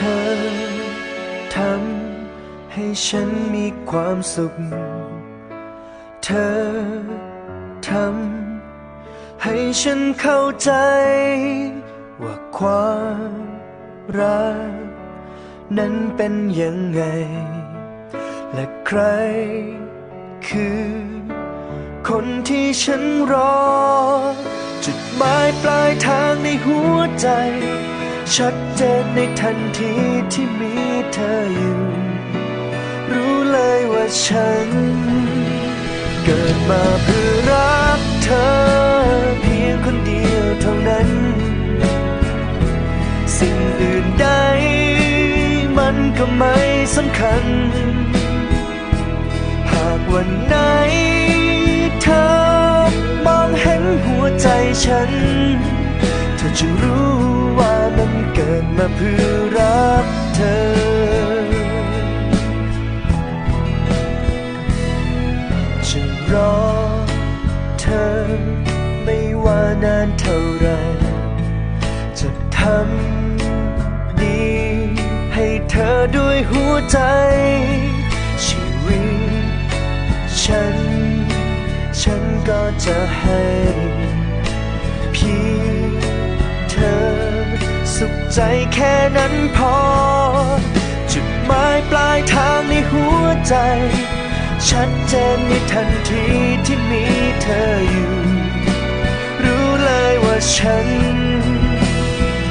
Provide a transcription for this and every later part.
ธอทำให้ฉันมีความสุข เธอทำให้ฉันเข้าใจ ว่าความรัก นั้นเป็นยังไง และใครคือ คนที่ฉันรอ จุดหมายปลายทางในหัวใจ ชัดเจนในทันทีที่มีเธออยู่ รู้เลยว่าฉัน เกิดมาเพื่อรักเธอ เพียงคนเดียวเท่านั้น สิ่งอื่นใด มันก็ไม่สำคัญ หากวันไหนเธอมองเห็นหัวใจฉัน เธอจะรู้ เพื่อรักเธอจะรอเธอไม่ว่านานเท่าไร จะทำดีให้เธอด้วยหัวใจ ชีวิตฉัน ฉันก็จะให้ ใจแค่นั้นพอ จุดหมายปลายทางในหัวใจ ชัดเจนในทันทีที่มีเธออยู่ รู้เลยว่าฉัน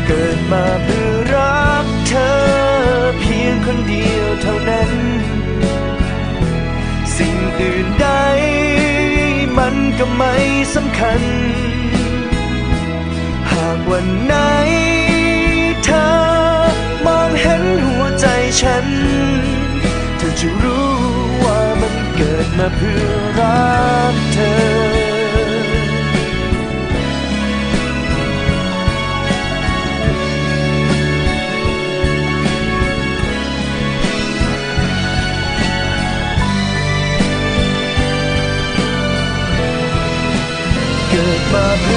เกิดมาเพื่อรักเธอ เพียงคนเดียวเท่านั้น สิ่งอื่นใด มันก็ไม่สำคัญ หากวันไหน จะรู้ว่ามันเกิดมาเพื่อรักเธอเกิดมาเพื่อ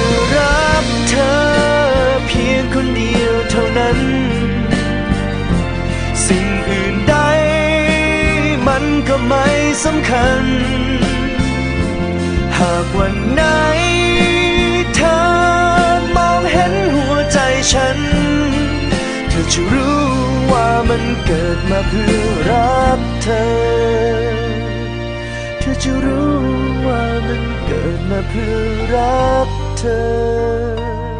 สำคัญ หากวันไหนเธอมองเห็นหัวใจฉัน เธอจะรู้ว่ามันเกิดมาเพื่อรักเธอ เธอจะรู้ว่ามันเกิดมาเพื่อรักเธอ